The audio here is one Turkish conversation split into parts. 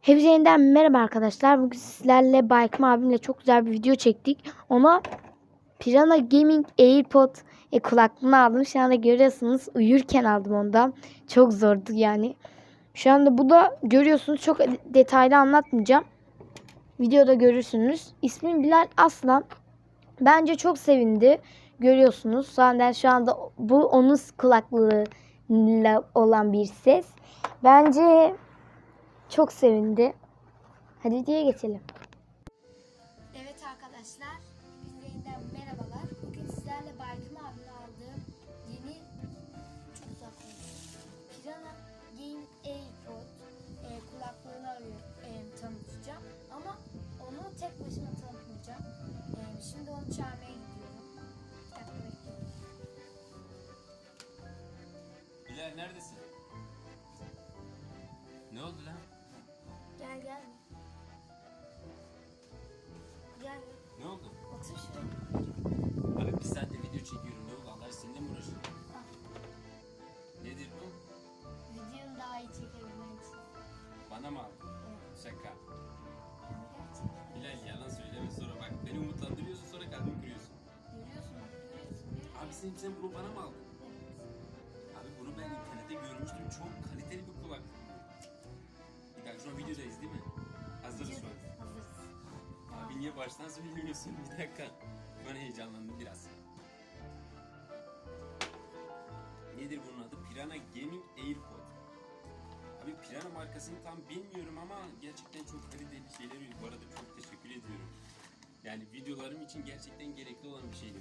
Hepinize yeniden merhaba arkadaşlar. Bugün sizlerle Baykım abimle çok güzel bir video çektik. Ona Pirana Gaming AirPod e, kulaklığını aldım. Şu anda görüyorsunuz uyurken aldım ondan. Çok zordu yani. Şu anda bu da görüyorsunuz çok detaylı anlatmayacağım. Videoda görürsünüz. İsmim Bilal Aslan. Bence çok sevindi. Görüyorsunuz. Zaten şu anda bu onun kulaklığıyla olan bir ses. Bence çok sevindi. Hadi videoya geçelim. Evet arkadaşlar, yeniden merhabalar. Bugün sizlerle Baykım abimle aldığım yeni çok uzak konuşuyorum. Pirana Game AirPod e, kulaklığını arıyor, e, tanıtacağım. Ama onu tek başıma tanıtmayacağım. E, şimdi onu çağırmaya gidiyorum. Bir dakika bekleyin. Bilal neredesin? Ne oldu lan? Bana mı aldın? Evet. Şaka. Gerçekten. Bilal yalan söyleme sonra bak. Beni umutlandırıyorsun sonra kalbimi kırıyorsun. Görüyorsun, görüyorsun, görüyorsun. Abi sen, sen bunu bana mı aldın? Evet. Abi bunu ben internette görmüştüm. Çok kaliteli bir kulak. Bir dakika şu an videodayız değil mi? Hazırız şu an. Hazırız. Abi niye baştan söylemiyorsun? Bir dakika. Ben heyecanlandım biraz. Nedir bunun adı? Pirana Gaming AirPod. Pirana markasını tam bilmiyorum ama gerçekten çok kaliteli şeyler üretiyor. Bu arada çok teşekkür ediyorum. Yani videolarım için gerçekten gerekli olan bir şeydi.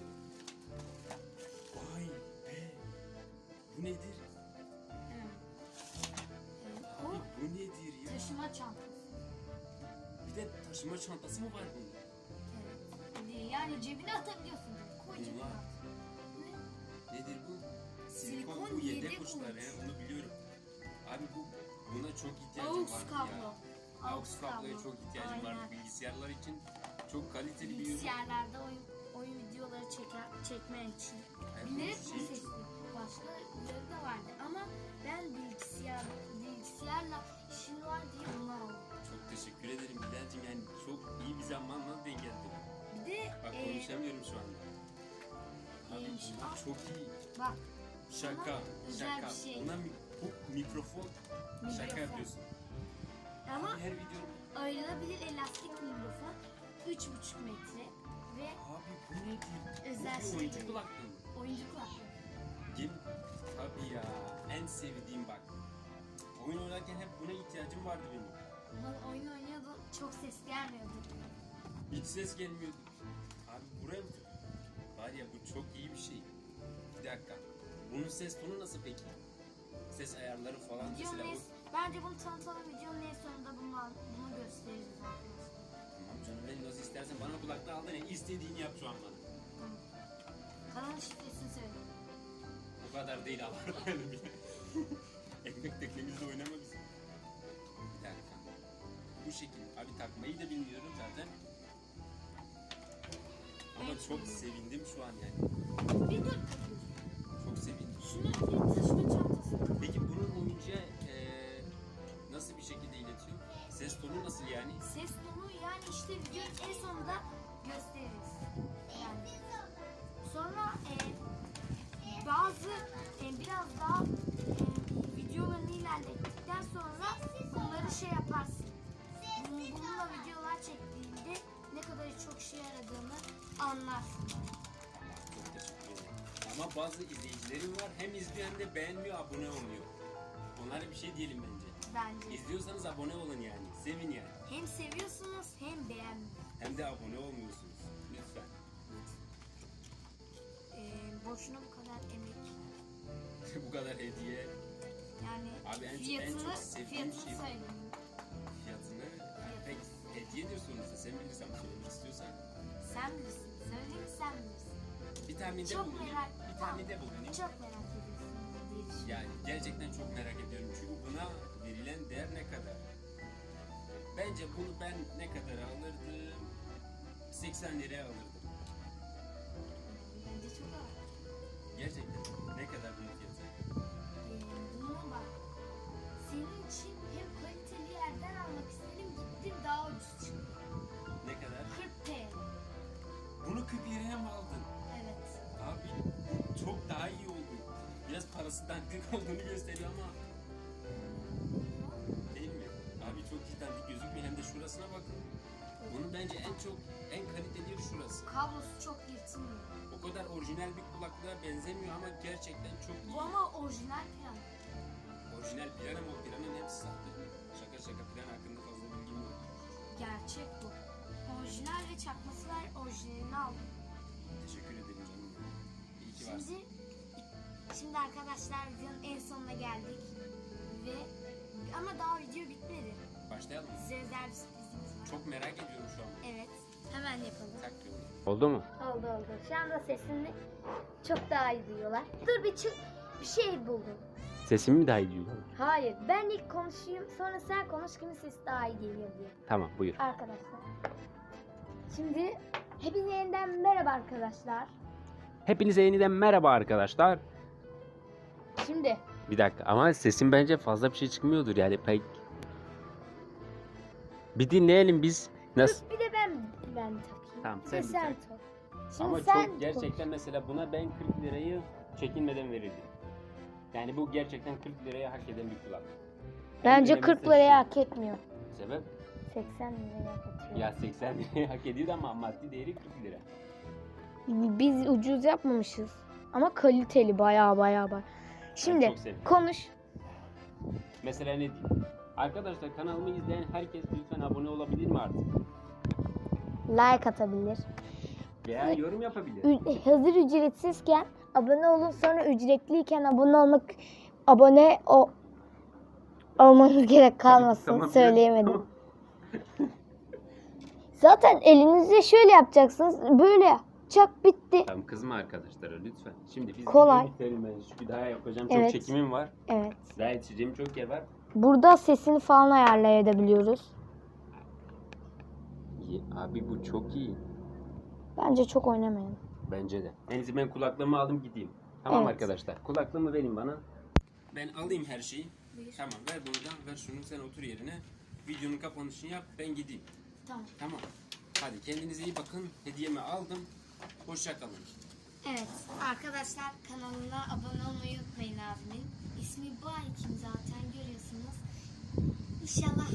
Vay be! Bu nedir? Evet. Abi bu nedir ya? Taşıma çantası. Bir de taşıma çantası mı var bunda? Evet. Yani cebine atabiliyorsun. Koy cebine at. Nedir bu? Silikon, Silikon bu yedek yedek uçlar uç. ya onu biliyorum. Abi bu buna çok ihtiyacım AUX var kablo. ya. AUX kabloya çok ihtiyacım var. Aynen. Bilgisayarlar için çok kaliteli bir ürün. Bilgisayarlarda oyun, oyun videoları çeker, çekme için. Bir de bu şey- sesli. Başkaları da vardı ama ben bilgisayar bilgisayarla işim var diye bunu aldım. Çok teşekkür ederim Bilal'cim yani çok iyi bir zamanla denk geldi. Bir de Bak e, konuşamıyorum şu anda. Abi iyiymiş. bu çok iyi. bak Şaka, Sana özel şaka. bir şey. Buna mi- bu mikrofon, şaka Mikrofon. yapıyorsun. ama her video ayrılabilir elastik mikrofon 3,5 metre ve Abi bu nedir? Özel bu bir oyuncu şey. kulaklığı mı? oyuncu kulaklığı. Gel. Tabii ya. En sevdiğim bak. Oyun oynarken hep buna ihtiyacım vardı benim. Ben oyun oynuyordum çok ses gelmiyordu. Hiç ses gelmiyordu. Abi buraya mı? Var ya bu çok iyi bir şey. Bir dakika. Bunun ses tonu nasıl peki? Ses ayarları falan Videonun mesela en, bu. bence bunu tanıtalım videonun en sonunda bunu, bunu gösteririz arkadaşlar. Tamam canım ben nasıl istersen bana kulaklığı al da ne istediğini yap şu an bana. Tamam. Kanalın şifresini söyle. O kadar değil abartmayalım bile. Ekmek teknemizle oynama bizi. Bir dakika. Bu şekilde. Abi takmayı da bilmiyorum zaten. Ama çok sevindim şu an yani. Bir dur. Çok sevindim. Şunu bir taşıma çantası. Peki bunun oyuncuya eee, nasıl bir şekilde iletiyor? Ses tonu nasıl yani? Ses tonu yani işte videonun en sonunda gösteririz. Yani. Sonra e, bazı e, biraz daha e, videolarını ilerlettikten sonra bunları şey yaparsın. Bunun- Bununla videolar çektiğinde ne kadar çok şey yaradığını anlarsın. Çok teşekkür ederim. Ama bazı izleyicilerim var hem izliyor hem de beğenmiyor, abone olmuyor. Onlara bir şey diyelim bence. Bence. İzliyorsanız abone olun yani. Sevin yani. Hem seviyorsunuz hem beğenmiyorsunuz. Hem de abone olmuyorsunuz. Lütfen. E, boşuna bu kadar emek. Bu kadar hediye Yani Abi en- en fiyatını, çok sevdiğim fiyatını şey söyleyeyim. fiyatını pek hediyedir sonuçta. Sen bilirsen söylemek istiyorsan. Sen bilirsin. Söyleyeyim sen bilirsin. Bir tahminde Çok bulunayım. merak, Bir tahminde bulunayım. çok merak ediyorsun. Yani gerçekten çok merak ediyorum. Çünkü buna verilen değer ne kadar? Bence bunu ben ne kadar alırdım? 80 liraya alırdım. Bence çok ağır. Gerçekten. Ne kadar bunun fiyatı? Dandik olduğunu gösteriyor ama değil mi? Abi çok iyi dandik gözükmüyor hem de şurasına bakın. Bunun bence en çok en kaliteli yeri şurası. Kablosu çok yırtılmıyor. O kadar orijinal bir kulaklığa benzemiyor ama gerçekten çok iyi. Bu ama orijinal plan. Orijinal piran ama piranın hepsi sahte. Şaka şaka piran hakkında fazla bilgim yok. Gerçek bu. Orijinal ve çakması var. Orijinalini aldım. Teşekkür ederim canım. İyi ki varsın. Şimdi şimdi arkadaşlar videonun en sonuna geldik. Ve ama daha video bitmedi. Başlayalım mı? Size özel bir sürprizimiz var. Çok merak ediyorum şu an. Evet. Hemen yapalım. Tak diyorum. Oldu mu? Oldu oldu. Şu anda sesini çok daha iyi duyuyorlar. Dur bir çık bir şey buldum. Sesimi mi daha iyi duyuyorlar? Hayır ben ilk konuşayım sonra sen konuş kimin sesi daha iyi geliyor diye. Tamam buyur. Arkadaşlar. Şimdi hepinize yeniden merhaba arkadaşlar. Hepinize yeniden merhaba arkadaşlar. Şimdi Bir dakika ama sesim bence fazla bir şey çıkmıyordur yani pek. Bir dinleyelim biz. Nasıl? bir de ben ben takayım. Tamam, sen bir sen tak. tak. Şimdi Ama sen çok gerçekten mesela buna ben 40 lirayı çekinmeden verirdim. Yani bu gerçekten 40 liraya hak eden bir kulak. Bence En 40 önemlisi liraya hak etmiyor. Sebep? 80 liraya hak ediyor. Ya 80 liraya hak ediyor ama maddi değeri 40 lira. Biz ucuz yapmamışız. Ama kaliteli baya baya baya. Şimdi çok konuş. Mesela ne diyeyim? Arkadaşlar kanalımı izleyen herkes lütfen abone olabilir mi artık? Like atabilir. Veya yorum yapabilir. Ü- hazır ücretsizken abone olun sonra ücretliyken abone olmak abone o olmanız gerek kalmasın Tamam, söyleyemedim. tamam. Zaten elinizde şöyle yapacaksınız böyle çak bitti. Tamam kızma arkadaşlara lütfen. Şimdi biz Kolay. ben. Çünkü daha yapacağım Evet. çok çekimim var. Evet. Daha yetişeceğim çok yer var. Burada sesini falan ayarlayabiliyoruz. İyi, abi bu çok iyi. Bence çok oynamayın. Bence de. En iyisi ben kulaklığımı aldım gideyim. Tamam Evet. arkadaşlar. Kulaklığımı verin bana. Ben alayım her şeyi. Tamam ver buradan ver şunu sen otur yerine. Videonun kapanışını yap ben gideyim. Tamam. Tamam. Hadi kendinize iyi bakın. Hediyemi aldım. Hoşça kalın. Evet arkadaşlar kanalına abone olmayı unutmayın abimin. İsmi Baykim zaten görüyorsunuz. İnşallah